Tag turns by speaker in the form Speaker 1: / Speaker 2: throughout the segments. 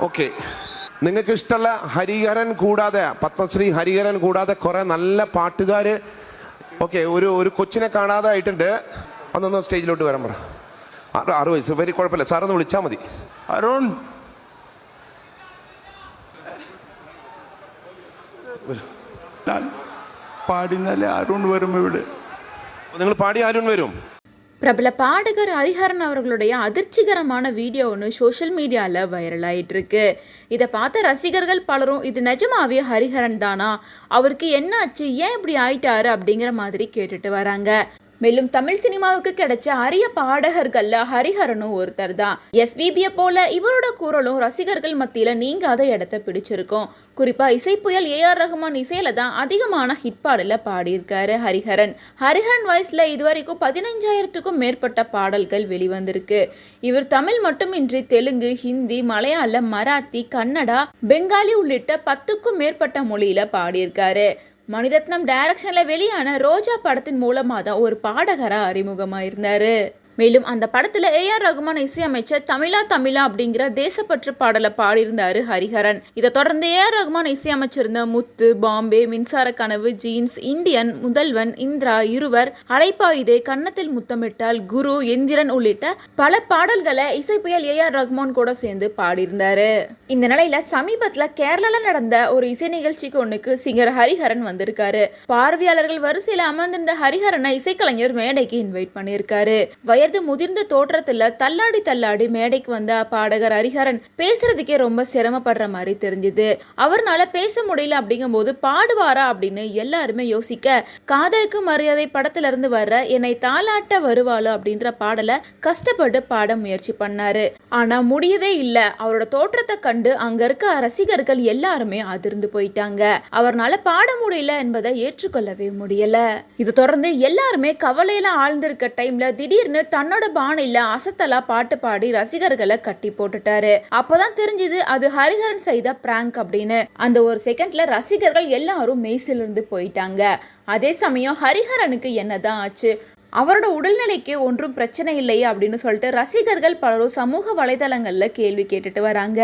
Speaker 1: Okay നിങ്ങൾക്ക് ഇഷ്ടമുള്ള ഹരിഹരൻ കൂടാതെ പത്മശ്രീ ഹരിഹരൻ കൂടാതെ കുറെ നല്ല പാട്ടുകാര് ഓക്കെ ഒരു ഒരു കൊച്ചിനെ കാണാതെ ആയിട്ടുണ്ട് അന്നൊന്ന് സ്റ്റേജിലോട്ട് വരാൻ പറ. ആറ് വയസ്സ് വരി കുഴപ്പമില്ല. സാറൊന്ന് വിളിച്ചാൽ മതി.
Speaker 2: അരുൺ. ഞാൻ പാടിനാലേ അരുൺ വരും ഇവിടെ.
Speaker 1: നിങ്ങൾ പാടി അരുൺ വരും.
Speaker 3: பிரபல பாடகர் ஹரிஹரன் அவர்களுடைய அதிர்ச்சிகரமான வீடியோ ஒன்று சோஷியல் மீடியாவில் வைரல் ஆயிட்டு இருக்கு இதை பார்த்த ரசிகர்கள் பலரும் இது நிஜமாவே ஹரிஹரன் தானா? அவருக்கு என்ன ஆச்சு? ஏன் இப்படி ஆயிட்டாரு? அப்படிங்கிற மாதிரி கேட்டுட்டு வராங்க. மேலும் தமிழ் சினிமாவுக்கு கிடைச்ச அரிய பாடகர்கள்ல ஹரிஹரனும் ஒருத்தர் தான். எஸ்பிபியை போல இவரோட குரலும் ரசிகர்கள் மத்தியில நீங்காத இடத்த பிடிச்சிருக்கும். குறிப்பா இசைப்புயல் ஏஆர் ரஹ்மான் இசையில தான் அதிகமான ஹிட் பாடல பாடியிருக்காரு ஹரிஹரன். ஹரிஹரன் வயசுல இதுவரைக்கும் பதினஞ்சாயிரத்துக்கும் மேற்பட்ட பாடல்கள் வெளிவந்திருக்கு. இவர் தமிழ் மட்டுமின்றி தெலுங்கு ஹிந்தி மலையாளம் மராத்தி கன்னடா பெங்காலி உள்ளிட்ட பத்துக்கும் மேற்பட்ட மொழியில பாடியிருக்காரு. மணிரத்னம் டைரக்ஷனில் வெளியான ரோஜா படத்தின் மூலமாக தான் ஒரு பாடகராக அறிமுகமாக இருந்தார் மேலும் அந்த படத்துல ஏஆர் ரகுமான் இசையமைச்சர் தமிழா தமிழா அப்படிங்கிற தேசப்பற்று பாடலை பாடியிருந்தார் ஹரிஹரன். இதை தொடர்ந்து ஏஆர் ரகுமான் இசையமைச்சிருந்த முத்து பாம்பே மின்சார கனவு ஜீன்ஸ் இந்தியன் முதல்வன் இந்திரா இருவர் அலைப்பாயுதே கன்னத்தில் முத்தமிட்டால் குரு எந்திரன் உள்ளிட்ட பல பாடல்களை இசைப்புயல் ஏஆர் ரகுமான் கூட சேர்ந்து பாடியிருந்தாரு. இந்த நிலையில சமீபத்துல கேரளால நடந்த ஒரு இசை நிகழ்ச்சிக்கு ஒண்ணுக்கு சிங்கர் ஹரிஹரன் வந்திருக்காரு. பார்வையாளர்கள் வரிசையில அமர்ந்திருந்த ஹரிஹரனை இசைக்கலைஞர் மேடைக்கு இன்வைட் பண்ணியிருக்காரு. வயது முதிர்ந்த தோற்றத்துல தள்ளாடி தள்ளாடி மேடைக்கு வந்த பாடகர் ஹரிஹரன் பேசுறதுக்கே ரொம்ப சிரமப்படுற மாதிரி தெரிஞ்சுது. அவர்னால பேச முடியல அப்படிங்கும்போது பாடுவாரா அப்படின்னு எல்லாருமே யோசிக்க காதலுக்கு மரியாதை படத்துல இருந்து வர்ற என்னை தாளாட்ட வருவாளோ அப்படின்ற பாடலை கஷ்டப்பட்டு பாட முயற்சி பண்ணாரு. ஆனா முடியவே இல்ல. அவரோட தோற்றத்தை கண்டு அங்க இருக்க ரசிகர்கள் எல்லாருமே அதிர்ந்து போயிட்டாங்க. அவர்னால பாட முடியல என்பதை ஏற்றுக்கொள்ளவே முடியல. இது தொடர்ந்து எல்லாருமே கவலையில ஆழ்ந்திருக்க டைம்ல திடீர்னு தன்னோட பாணியில அசத்தலா பாட்டு பாடி ரசிகர்களை கட்டி போட்டுட்டாரு. அப்பதான் தெரிஞ்சது அது ஹரிஹரன் செய்த பிராங்க் அப்படின்னு. அந்த ஒரு செகண்ட்ல ரசிகர்கள் எல்லாரும் மெய்சிலிருந்து போயிட்டாங்க. அதே சமயம் ஹரிஹரனுக்கு என்னதான் ஆச்சு? அவரோட உடல்நிலைக்கு ஒன்றும் பிரச்சனை இல்லையே அப்படின்னு சொல்லிட்டு ரசிகர்கள் பலரும் சமூக வலைதளங்கள்ல கேள்வி கேட்டுட்டு வராங்க.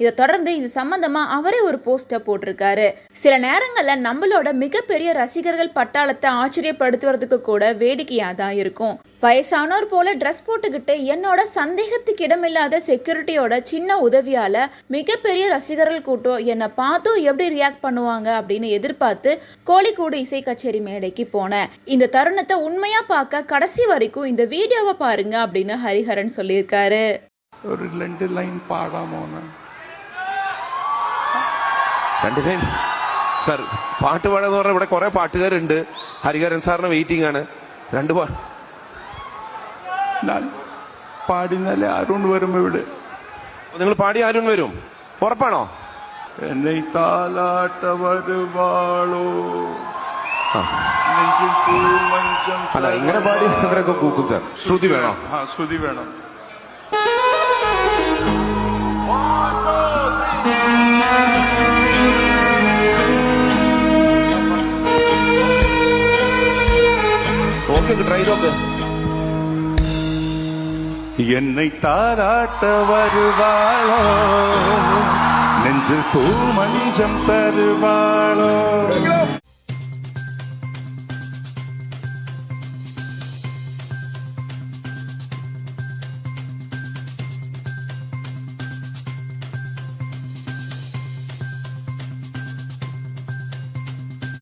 Speaker 3: இதை தொடர்ந்து இது சம்பந்தமா அவரே ஒரு போஸ்டர் போட்டிருக்காரு. சில நேரங்கள்ல நம்மளோட மிகப்பெரிய ரசிகர்கள் பட்டாளத்தை ஆச்சரியப்படுத்துவதுக்கு கூட வேடிக்கையா தான் இருக்கும். வயசானோர் போல ட்ரெஸ் போட்டுக்கிட்டு என்னோட சந்தேகத்துக்கு இடமில்லாத செக்யூரிட்டியோட சின்ன உதவியால மிகப்பெரிய ரசிகர்கள் கூட்டம் என்னை பார்த்தும் எப்படி ரியாக்ட் பண்ணுவாங்க அப்படின்னு எதிர்பார்த்து கோழிக்கூடு இசை கச்சேரி மேடைக்கு போனேன் இந்த தருணத்தை உண்மையா பார்க்க கடைசி வரைக்கும் இந்த வீடியோவை பாருங்க அப்படின்னு ஹரிஹரன் சொல்லியிருக்காரு
Speaker 2: ഒരു രണ്ട് ലൈൻ പാടാമോന്ന്
Speaker 1: രണ്ട് ലൈൻ സാർ പാട്ട് പാടാന്ന് പറഞ്ഞാൽ ഇവിടെ കുറെ പാട്ടുകാരുണ്ട് ഹരിഹരൻ സാറിന് വെയിറ്റിംഗ് ആണ് രണ്ട് പാ
Speaker 2: ഞാൻ പാടിനാലേ അരുൺ വരും ഇവിടെ.
Speaker 1: നിങ്ങൾ പാടി ആരും വരും. ഉറപ്പാണോ?
Speaker 2: എന്നെ താലാട്ട വരുവാളോ?
Speaker 1: അല്ല ഇങ്ങനെ പാടി ഇവരൊക്കെ കൂക്കും സാർ. ശ്രുതി വേണം.
Speaker 2: ആ ശ്രുതി വേണം.
Speaker 1: ഓക്കെ ട്രൈ നോക്ക്.
Speaker 2: என்னை தாராட்ட வருவாளோ? நெஞ்சில் பூ மஞ்சம் தருவாளோ?